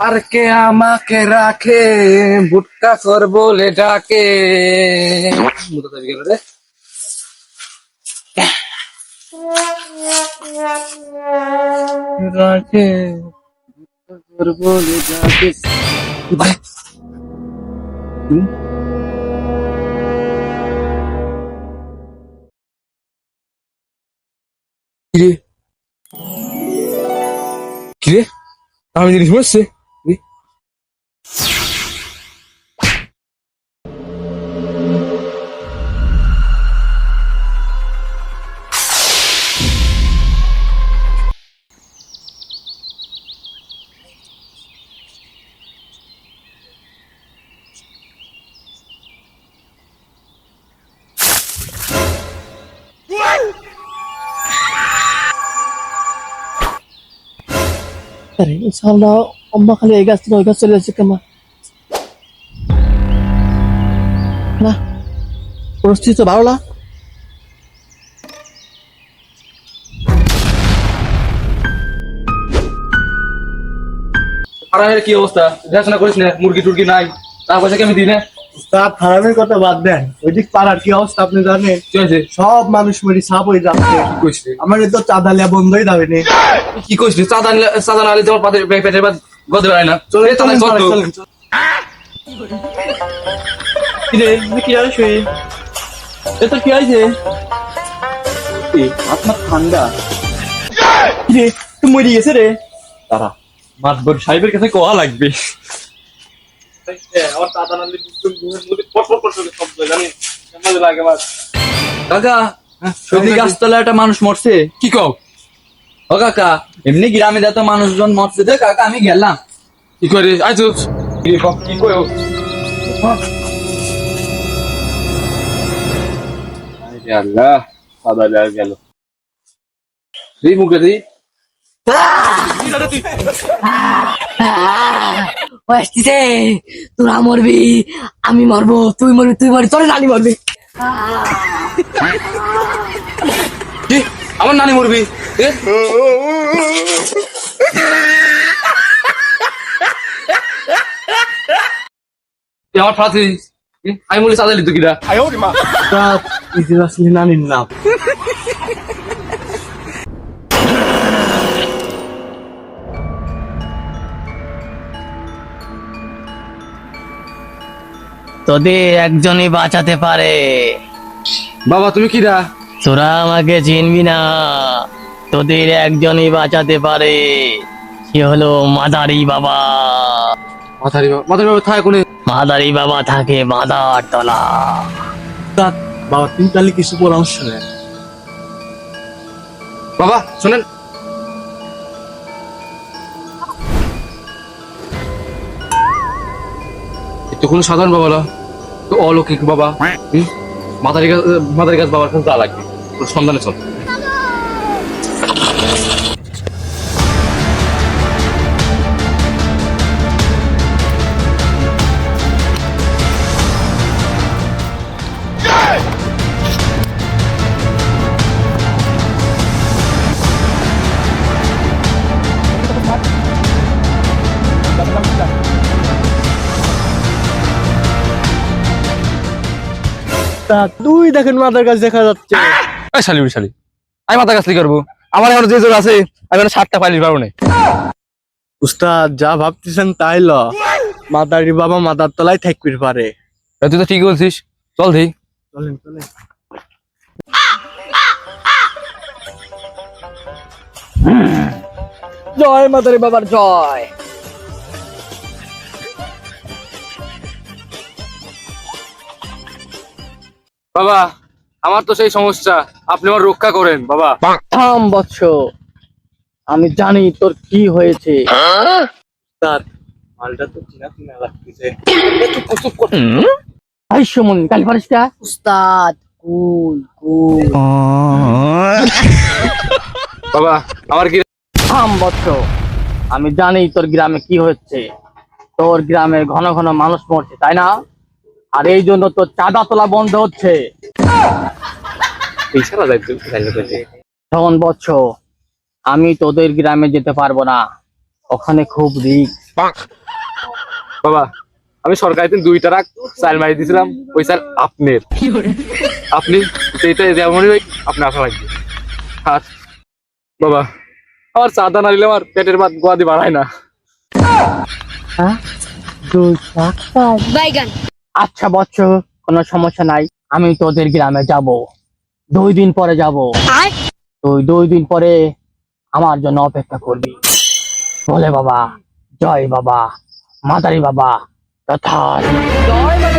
আর কে আমাকে রাখে বুটকা কর বলে ডাকে। মুতো যাবি গেল রে। রাখে বুটকা কর বলে ডাকে। ভাই Il est. Qu'il est Armin Elismos, c'est. আরে সামনা আম্মা খালি এই গাছ থেকে ওই গাছ চলে যাচ্ছে কেমন? না, পরিস্থিতি তো ভালো না। আরামের কি অবস্থা? দেখাশোনা করিস না মুরগি টুরগি নাই, টাকা পয়সা কেমন দিই না? তার খারাপের কথা বাদ দেন। ওইদিক পাড়ার কি অবস্থা আপনি জানেন? সব মানুষ মরি সাপ হয়ে যাচ্ছে আমার তো চাঁদা লিয়া বন্ধই যাবে নি। কি কইস রে? চাঁদা চাঁদা না তোমার পাতে পেটের বাদ গদে বেড়ায় না। চলে চল। কিরে কি আছে? এটা কি আছে আপনার ঠান্ডা। কিরে তুই মরে গেছে রে। তারা মাতবর সাহেবের কাছে কোয়া লাগবে? কাকা সত্যি গাছতলা একটা মানুষ মরছে। কি কও? ও কাকা এমনি গ্রামে যত মানুষজন মরছে তো কাকা আমি গেলাম। কি করে? আইছো কি কও কি কও? আরে আল্লাহ সাদা গেল। মুখে দিই ও আসতেছে তোরা মরবি আমি মরবো তুই মরবি তুই মরবি তোর নানি মরবি। কি? আমার নানি মরবি? আমার ফাঁসি। আমি বলি লিখতো কিরা আসলে নানির নাম। তোদের একজনই বাঁচাতে পারে। বাবা তুমি কিরা তোরা আমাকে চিনবি না। তোদের একজনই বাঁচাতে পারে সে হলো মাদারি বাবা। মাথারি বাবা মাথারি বাবা থায় কোনে মাদারি বাবা থাকে মাদার তলা। বাবা তুমি তাহলে কিছু পরামর্শ নেন। বাবা শোনেন। তো কোনো সাধারণ বাবা না অলৌকিক বাবা মাদারি গাছ মাদারি গাছ বাবার কাছে যা লাগবে সন্ধানে চল। তুই দেখেন মাথার কাছে দেখা যাচ্ছে। শালি উড়ি শালি। আমি মাথা গাছ করব। আমার এখন যে জোর আছে আমি এখন সাতটা পাইলিশ পারব না উস্তাদ যা ভাবতেছেন তাই ল। মাদারি বাবা মাদার তলায় থাকবির পারে। তুই তো ঠিক বলছিস। চল ধি চলেন চলেন। জয় মাদারি বাবার জয়। বাবা আমার তো সেই সমস্যা। আপনি আমার রক্ষা করেন বাবা। থাম বৎস। আমি জানি তোর কি হয়েছে। উস্তাদ মালটা তো চিনা চিনা লাগতেছে। ভাই সুমন কাল পারিসটা উস্তাদ কুল কুল। বাবা আমার কি থাম বৎস। আমি জানি তোর গ্রামে কি হচ্ছে। তোর গ্রামে ঘন ঘন মানুষ মরছে তাই না? আর এই জন্য তোর চাঁদা তোলা বন্ধ হচ্ছে। শোন আমি তোদের গ্রামে যেতে পারব না। ওখানে খুব রিস্ক বাবা আমি সরকারি দিন দুই টাকা চাল মারি দিয়েছিলাম ওই চাল আপনার। আপনি যেটা যেমনই হোক আপনি আসা লাগবে। আর বাবা আমার চাঁদা না দিলে আমার পেটের ভাত গোয়াদি বাড়ায় না। আচ্ছা বচ্চ কোনো সমস্যা নাই। আমি তোদের গ্রামে যাব। দুই দিন পরে যাব। তুই দুই দিন পরে আমার জন্য অপেক্ষা করবি। বলে বাবা জয় বাবা মাতারি বাবা তথা জয় মাতা